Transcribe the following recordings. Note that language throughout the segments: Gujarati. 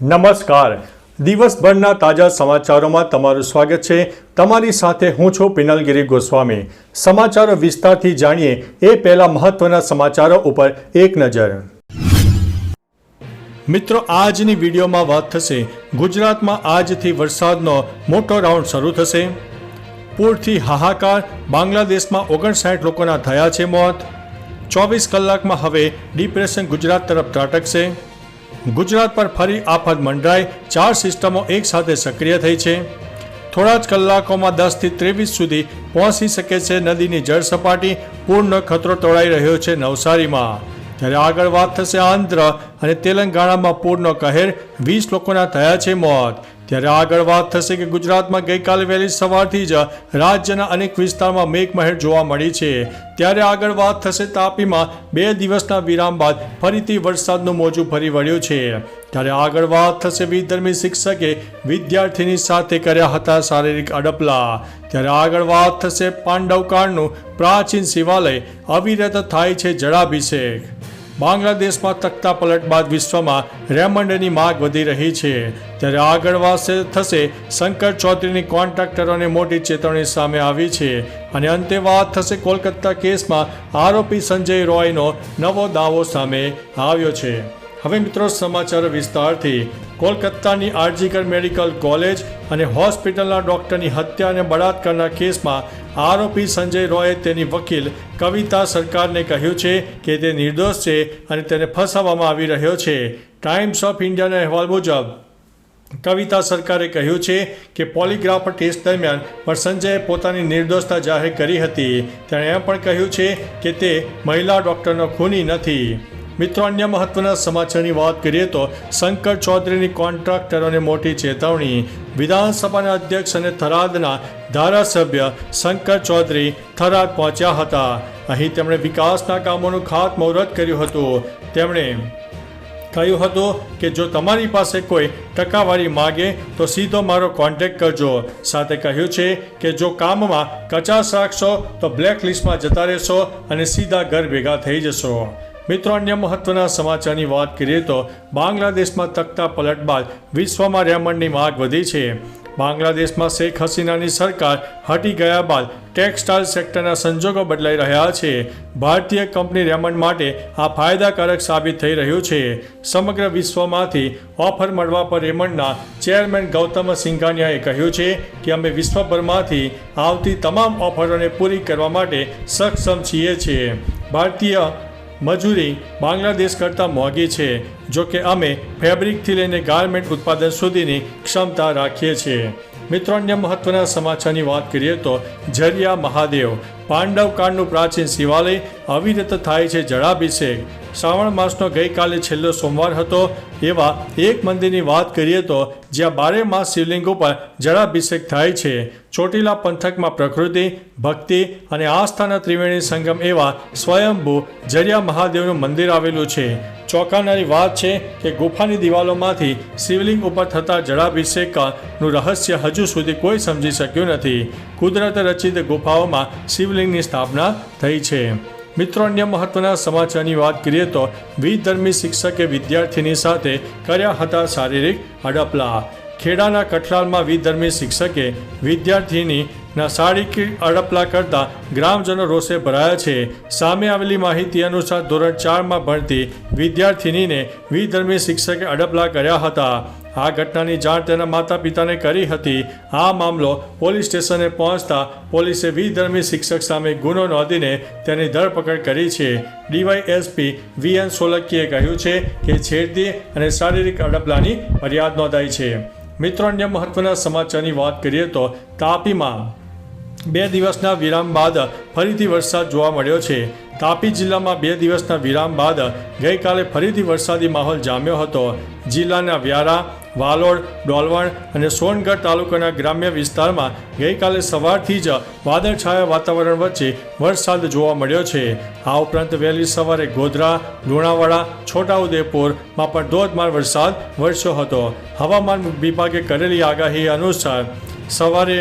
નમસ્કાર. દિવસભરના તાજા સમાચારોમાં તમારું સ્વાગત છે. તમારી સાથે હું છું પિનલગીરી ગોસ્વામી. સમાચારો વિસ્તારથી જાણીએ એ પહેલા મહત્વના સમાચારો ઉપર એક નજર. મિત્રો, આજની વિડીયોમાં વાત થશે ગુજરાતમાં આજથી વરસાદનો મોટો રાઉન્ડ શરૂ થશે. પૂરથી હાહાકાર, બાંગ્લાદેશમાં ઓગણસાઠ લોકોના થયા છે મોત. ચોવીસ કલાકમાં હવે ડિપ્રેશન ગુજરાત તરફ ત્રાટકશે. ગુજરાત પર ફરી આફત મંડરાય ચાર સિસ્ટમો એકસાથે સક્રિય થઈ છે. થોડા જ કલાકોમાં દસથી ત્રેવીસ સુધી પહોંચી શકે છે નદીની જળ સપાટી. પૂર્ણ ખતરો તોડાઈ રહ્યો છે નવસારીમાં. ત્યારે આગળ વાત થશે આંધ્ર અને તેલંગાણામાં પૂરનો કહેર. વીસ લોકોના થયા છે મોત. ત્યારે આગળ વાત થશે કે ગુજરાતમાં ગઈકાલે વહેલી સવારથી જ રાજ્યના અનેક વિસ્તારમાં મેઘમહેર જોવા મળી છે. ત્યારે આગળ વાત થશે તાપીમાં બે દિવસના વિરામ બાદ ફરીથી વરસાદનું મોજું ફરી વળ્યું છે. ત્યારે આગળ વાત થશે વિધર્મી શિક્ષકે વિદ્યાર્થીની સાથે કર્યા હતા શારીરિક અડપલા. ત્યારે આગળ વાત થશે પાંડવકાળનું પ્રાચીન શિવાલય અવિરત થાય છે જળાભિષેક. બાંગ્લાદેશમાં તખ્તા પલટ બાદ વિશ્વમાં રેમંડની માગ વધી રહી છે. ત્યારે આગળ વાસે થશે શંકર ચૌધરીની કોન્ટ્રાક્ટરોને મોટી ચેતવણી સામે આવી છે. અને અંતે વાત થશે કોલકાતા કેસમાં આરોપી સંજય રોયનો નવો દાવો સામે આવ્યો છે. હવે મિત્રો સમાચાર વિસ્તારથી કોલકાતાની આરજીકર મેડિકલ કોલેજ અને હોસ્પિટલના ડોક્ટરની હત્યા અને બળાત્કારના કેસમાં આરોપી સંજય રોયે તેની વકીલ કવિતા સરકારને કહ્યું છે કે તે નિર્દોષ છે અને તેને ફસાવવામાં આવી રહ્યો છે. ટાઈમ્સ ઓફ ઇન્ડિયાના અહેવાલ મુજબ, કવિતા સરકારે કહ્યું છે કે પોલીગ્રાફ ટેસ્ટ દરમિયાન પણ સંજયે પોતાની નિર્દોષતા જાહેર કરી હતી. તેણે એમ પણ કહ્યું છે કે તે મહિલા ડૉક્ટરનો ખૂની નથી. મિત્રો, અન્ય મહત્વના સમાચારની વાત કરીએ તો શંકર ચૌધરીની કોન્ટ્રાક્ટરોને મોટી ચેતવણી, વિધાનસભાના અધ્યક્ષ અને થરાદના ધારાસભ્ય શંકર ચૌધરી થરાદ પહોંચ્યા હતા. અહીં તેમણે વિકાસના કામોનું ખાતમુહૂર્ત કર્યું હતું. તેમણે કહ્યું હતું કે, જો તમારી પાસે કોઈ ટકાવારી માગે, તો સીધો મારો કોન્ટેક્ટ કરજો. સાથે કહ્યું છે કે, જો કામમાં કચાસ રાખશો, તો બ્લેક લિસ્ટમાં જતા રહેશો અને સીધા ઘર ભેગા થઈ જશો. મિત્રો, અન્ય મહત્વના સમાચારની વાત કરીએ તો બાંગ્લાદેશમાં તકતા પલટ બાદ વિશ્વમાં રેમંડની માગ વધી છે. બાંગ્લાદેશમાં શેખ હસીનાની સરકાર હટી ગયા બાદ ટેક્સટાઇલ સેક્ટરના સંજોગો બદલાઈ રહ્યા છે. ભારતીય કંપની રેમંડ માટે આ ફાયદાકારક સાબિત થઈ રહ્યું છે. સમગ્ર વિશ્વમાંથી ઓફર મળવા પર રેમંડના ચેરમેન ગૌતમ સિંઘાનિયાએ કહ્યું છે કે અમે વિશ્વભરમાંથી આવતી તમામ ઓફરોને પૂરી કરવા માટે સક્ષમ છીએ છીએ. ભારતીય મજૂરી બાંગ્લાદેશ કરતાં મોંઘી છે, જો કે અમે ફેબ્રિકથી લઈને ગાર્મેન્ટ ઉત્પાદન સુધીની ક્ષમતા રાખીએ છીએ. મિત્રો, અન્ય મહત્વના સમાચારની વાત કરીએ તો ઝરિયા મહાદેવ પાંડવકાળનું પ્રાચીન શિવાલય અવિરત થાય છે જળાભિષેક. શ્રાવણ માસનો ગઈકાલે છેલ્લો સોમવાર હતો. એવા એક મંદિરની વાત કરીએ તો જ્યાં બારે માસ શિવલિંગ ઉપર જળાભિષેક થાય છે. ચોટીલા પંથકમાં પ્રકૃતિ, ભક્તિ અને આસ્થાના ત્રિવેણી સંગમ એવા સ્વયંભૂ જરિયા મહાદેવનું મંદિર આવેલું છે. ચોંકાનારી વાત છે કે ગુફાની દિવાલોમાંથી શિવલિંગ ઉપર થતા જળાભિષેકનું રહસ્ય હજુ સુધી કોઈ સમજી શક્યું નથી. કુદરત રચિત ગુફાઓમાં શિવલિંગની સ્થાપના થઈ છે. મિત્રો, અન્ય મહત્વના સમાચારની વાત કરીએ તો વિધર્મી શિક્ષકે વિદ્યાર્થીની સાથે કર્યા હતા શારીરિક અડપલા ખેડાના કઠલાલમાં વિધર્મી શિક્ષકે વિદ્યાર્થીની ના શારીરિક અડપલા કરતા ગ્રામજનો રોષે ભરાયા છે. સામે આવેલી માહિતી અનુસાર ધોરણ ચારમાં ભણતી વિદ્યાર્થિનીને વિધર્મી શિક્ષકે અડપલા કર્યા હતા. આ ઘટનાની જાણ તેના માતા પિતાને કરી હતી. આ મામલો પોલીસ સ્ટેશને પહોંચતા પોલીસે વિધર્મી શિક્ષક સામે ગુનો નોંધીને તેની ધરપકડ કરી છે. ડીવાયએસપી વી એન સોલંકીએ કહ્યું છે કે છેડતી અને શારીરિક અડપલાની ફરિયાદ નોંધાઈ છે. મિત્રો, અન્ય મહત્વના સમાચારની વાત કરીએ તો તાપીમાં બે દિવસના વિરામ બાદ ફરીથી વરસાદ જોવા મળ્યો છે. તાપી જિલ્લામાં બે દિવસના વિરામ બાદ ગઈકાલે ફરીથી વરસાદી માહોલ જામ્યો હતો. જિલ્લાના વ્યારા વાલોડ, ડોલવણ અને સોનગઢ તાલુકાના ગ્રામ્ય વિસ્તારમાં ગઈકાલે સવારથી જ વાદળછાયા વાતાવરણ વચ્ચે વરસાદ જોવા મળ્યો છે. આ ઉપરાંત વહેલી સવારે ગોધરા, લુણાવાડા છોટાઉદેપુરમાં પણ ધોધમાર વરસાદ વરસ્યો હતો. હવામાન વિભાગે કરેલી આગાહી અનુસાર સવારે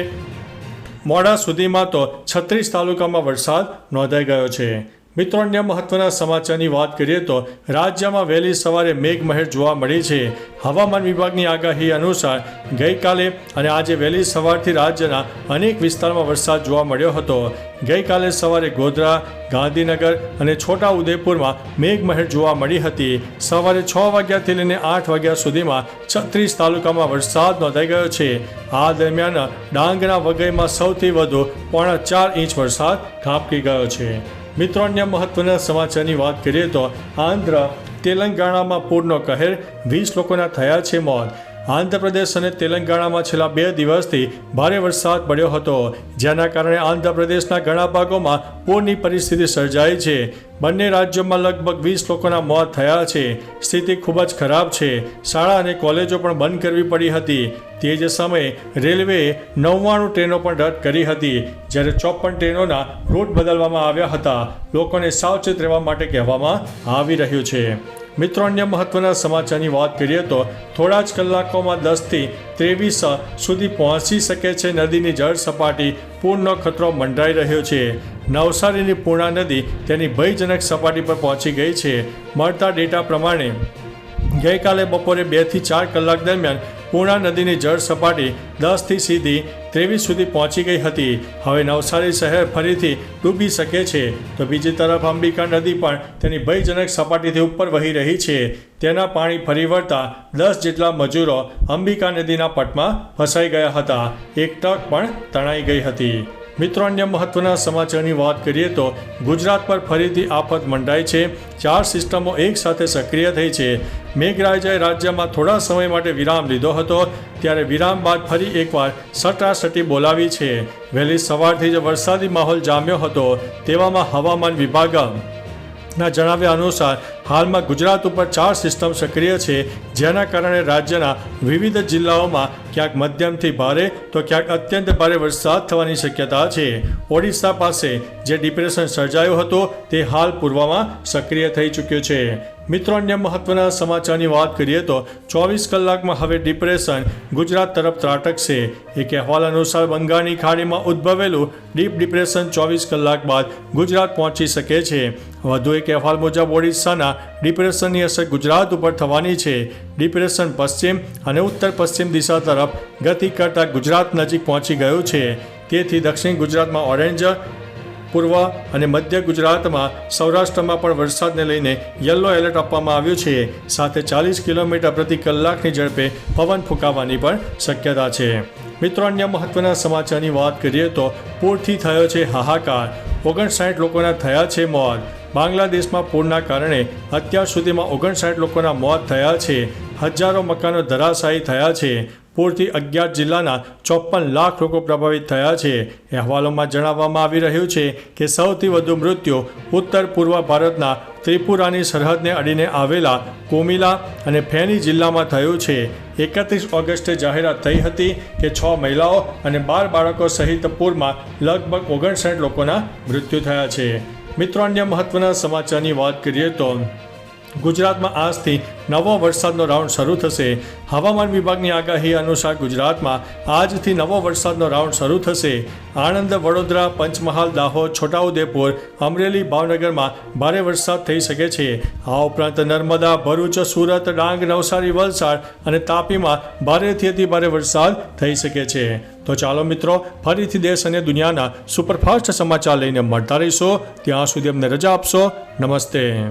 મોડા સુધીમાં તો છત્રીસ તાલુકામાં વરસાદ નોંધાઈ ગયો છે. મિત્રો અન્ય મહત્વના સમાચારની વાત કરીએ તો રાજ્યમાં વહેલી સવારે મેઘમહેર જોવા મળી છે. હવામાન વિભાગની આગાહી અનુસાર ગઈકાલે અને આજે વહેલી સવારથી રાજ્યના અનેક વિસ્તારમાં વરસાદ જોવા મળ્યો હતો. ગઈકાલે સવારે ગોધરા, ગાંધીનગર અને છોટા ઉદેપુરમાં મેઘમહેર જોવા મળી હતી. સવારે છ વાગ્યાથી લઈને આઠ વાગ્યા સુધીમાં છત્રીસ તાલુકામાં વરસાદ નોંધાઈ ગયો છે. આ દરમિયાન ડાંગના વગઈમાં સૌથી વધુ પોણા ચાર ઇંચ વરસાદ ખાબકી ગયો છે. મિત્રો, અન્ય મહત્વના સમાચારની વાત કરીએ તો આંધ્ર તેલંગાણામાં પૂરનો કહેર, વીસ લોકોના થયા છે મોત. આંધ્રપ્રદેશ અને તેલંગાણામાં છેલ્લા બે દિવસથી ભારે વરસાદ પડ્યો હતો. જેના કારણે આંધ્રપ્રદેશના ઘણા ભાગોમાં પૂરની પરિસ્થિતિ સર્જાઈ છે. બંને રાજ્યોમાં લગભગ વીસ લોકોના મોત થયા છે. સ્થિતિ ખૂબ જ ખરાબ છે. શાળા અને કોલેજો પણ બંધ કરવી પડી હતી. તે જ સમયે રેલવેએ નવ્વાણું ટ્રેનો પણ રદ કરી હતી. જ્યારે ચોપન ટ્રેનોના રૂટ બદલવામાં આવ્યા હતા. લોકોને સાવચેત રહેવા માટે કહેવામાં આવી રહ્યું છે. મિત્રો, અન્ય મહત્વના સમાચારની વાત કરીએ તો થોડા જ કલાકોમાં દસથી ત્રેવીસ સુધી પહોંચી શકે છે. નદીની જળ સપાટી પૂરનો ખતરો મંડરાઈ રહ્યો છે. નવસારીની પૂર્ણા નદી તેની ભયજનક સપાટી પર પહોંચી ગઈ છે. મળતા ડેટા પ્રમાણે ગઈકાલે બપોરે બેથી ચાર કલાક દરમિયાન પૂર્ણા નદીની જળ સપાટી દસથી સીધી ત્રેવીસ સુધી પહોંચી ગઈ હતી. હવે નવસારી શહેર ફરીથી ડૂબી શકે છે. તો બીજી તરફ અંબિકા નદી પણ તેની ભયજનક સપાટીથી ઉપર વહી રહી છે. તેના પાણી ફરી વળતા દસ જેટલા મજૂરો અંબિકા નદીના પટમાં ફસાઈ ગયા હતા. એક ટક પણ તણાઈ ગઈ હતી. મિત્રો, અન્ય મહત્વના સમાચારની વાત કરીએ તો ગુજરાત પર ફરીથી આફત મંડાઈ છે. ચાર સિસ્ટમો એક સાથે સક્રિય થઈ છે. મેઘરાજાએ રાજ્યમાં થોડા સમય માટે વિરામ લીધો હતો, ત્યારે વિરામ બાદ ફરી એકવાર સટાસટી બોલાવી છે. વહેલી સવારથી જ વરસાદી માહોલ જામ્યો હતો. તેવામાં હવામાન વિભાગ ના જણાવ્યા અનુસાર, હાલમાં ગુજરાત ઉપર ચાર સિસ્ટમ સક્રિય છે, જેના કારણે રાજ્યના વિવિધ જિલ્લાઓમાં ક્યાંક મધ્યમથી ભારે, તો ક્યાંક અત્યંત ભારે વરસાદ થવાની શક્યતા છે. ઓડિશા પાસે જે ડિપ્રેશન સર્જાયું હતું, તે હાલ પૂર્વમાં સક્રિય થઈ ચૂક્યું છે. મિત્રો, અન્ય મહત્વના સમાચારની વાત કરીએ તો ચોવીસ કલાકમાં હવે ડિપ્રેશન. ગુજરાત તરફ ત્રાટકશે એક અહેવાલ અનુસાર બંગાળની ખાડીમાં ઉદ્ભવેલું ડીપ ડિપ્રેશન ચોવીસ કલાક બાદ ગુજરાત પહોંચી શકે છે. વધુ એક અહેવાલ મુજબ, ઓડિશાના ડિપ્રેશનની અસર ગુજરાત ઉપર થવાની છે. ડિપ્રેશન પશ્ચિમ અને ઉત્તર પશ્ચિમ દિશા તરફ ગતિ કરતા ગુજરાત નજીક પહોંચી ગયું છે. તેથી દક્ષિણ ગુજરાતમાં ઓરેન્જ પૂર્વ અને મધ્ય ગુજરાતમાં સૌરાષ્ટ્રમાં પણ વરસાદને લઈને યલો એલર્ટ આપવામાં આવ્યું છે. સાથે ચાલીસ કિલોમીટર પ્રતિ કલાકની ઝડપે પવન ફૂંકાવાની પણ શક્યતા છે. મિત્રો, અન્ય મહત્વના સમાચારની વાત કરીએ તો પૂરથી થયો છે હાહાકાર. ઓગણસાઠ લોકોના થયા છે મોત. બાંગ્લાદેશમાં પૂરના કારણે અત્યાર સુધીમાં ઓગણસાઠ લોકોના મોત થયા છે. હજારો મકાનો ધરાશાયી થયા છે. પૂરથી અગિયાર જિલ્લાના ચોપન લાખ લોકો પ્રભાવિત થયા છે. અહેવાલોમાં જણાવવામાં આવી રહ્યું છે કે સૌથી વધુ મૃત્યુ ઉત્તર પૂર્વ ભારતના ત્રિપુરાની સરહદને અડીને આવેલા કોમિલા અને ફેની જિલ્લામાં થયું છે. એકત્રીસ ઓગસ્ટે જાહેરાત થઈ હતી કે છ મહિલાઓ અને બાર બાળકો સહિત પૂરમાં લગભગ ઓગણસાઠ લોકોના મૃત્યુ થયા છે. મિત્રો, અન્ય મહત્વના સમાચારની વાત કરીએ તો ગુજરાતમાં આજથી નવો વરસાદનો રાઉન્ડ શરૂ થશે. હવામાન વિભાગની આગાહી અનુસાર ગુજરાતમાં આજથી નવો વરસાદનો રાઉન્ડ શરૂ થશે. આણંદ, વડોદરા, પંચમહાલ, દાહોદ, છોટાઉદેપુર, અમરેલી, ભાવનગરમાં ભારે વરસાદ થઈ શકે છે. આ ઉપરાંત નર્મદા, ભરૂચ, સુરત, ડાંગ, નવસારી, વલસાડ અને તાપીમાં ભારેથી અતિ ભારે વરસાદ થઈ શકે છે. તો ચાલો મિત્રો, ફરીથી દેશ અને દુનિયાના સુપરફાસ્ટ સમાચાર લઈને મળતા રહીશો. ત્યાં સુધી અમને રજા આપશો. નમસ્તે.